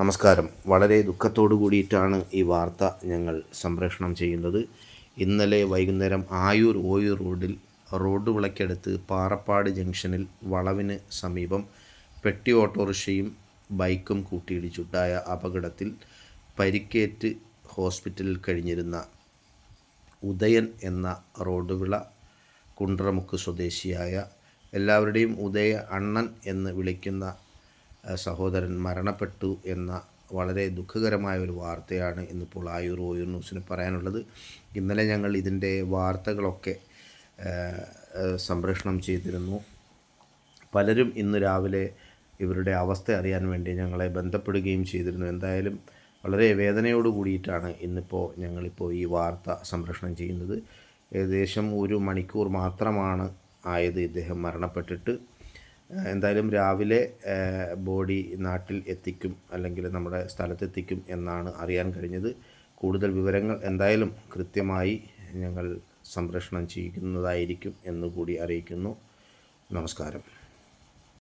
നമസ്കാരം. വളരെ ദുഃഖത്തോടു കൂടിയിട്ടാണ് ഈ വാർത്ത ഞങ്ങൾ സംപ്രേഷണം ചെയ്യുന്നത്. ഇന്നലെ വൈകുന്നേരം ആയൂർ ഓയൂർ റോഡിൽ റോഡ് വിളക്കടുത്ത് പാറപ്പാട് ജംഗ്ഷനിൽ വളവിന് സമീപം പെട്ടി ഓട്ടോറിക്ഷയും ബൈക്കും കൂട്ടിയിടിച്ചുണ്ടായ അപകടത്തിൽ പരിക്കേറ്റ് ഹോസ്പിറ്റലിൽ കഴിഞ്ഞിരുന്ന ഉദയൻ എന്ന റോഡ് വിള കുണ്ട്രമുക്ക് സ്വദേശിയായ എല്ലാവരുടെയും ഉദയ അണ്ണൻ എന്ന് വിളിക്കുന്ന സഹോദരൻ മരണപ്പെട്ടു എന്ന വളരെ ദുഃഖകരമായ ഒരു വാർത്തയാണ് ഇന്നിപ്പോൾ ആയൂർ ഓയൂർ ന്യൂസിന് പറയാനുള്ളത്. ഇന്നലെ ഞങ്ങൾ ഇതിന്റെ വാർത്തകളൊക്കെ സംപ്രേഷണം ചെയ്തിരുന്നു. പലരും ഇന്ന് രാവിലെ ഇവരുടെ അവസ്ഥ അറിയാൻ വേണ്ടി ഞങ്ങളെ ബന്ധപ്പെടുകയും ചെയ്തിരുന്നു. എന്തായാലും വളരെ വേദനയോട് കൂടിയിട്ടാണ് ഇന്നിപ്പോൾ ഞങ്ങളിപ്പോൾ ഈ വാർത്ത സംപ്രേഷണം ചെയ്യുന്നത്. ഏകദേശം ഒരു മണിക്കൂർ മാത്രമാണ് ആയത് ഇദ്ദേഹം മരണപ്പെട്ടിട്ട്. എന്തായാലും രാവിലെ ബോഡി നാട്ടിൽ എത്തിക്കും അല്ലെങ്കിൽ നമ്മുടെ സ്ഥലത്തെത്തിക്കും എന്നാണ് അറിയാൻ കഴിഞ്ഞത്. കൂടുതൽ വിവരങ്ങൾ എന്തായാലും കൃത്യമായി ഞങ്ങൾ സംപ്രേഷണം ചെയ്യുന്നതായിരിക്കും എന്നുകൂടി അറിയിക്കുന്നു. നമസ്കാരം.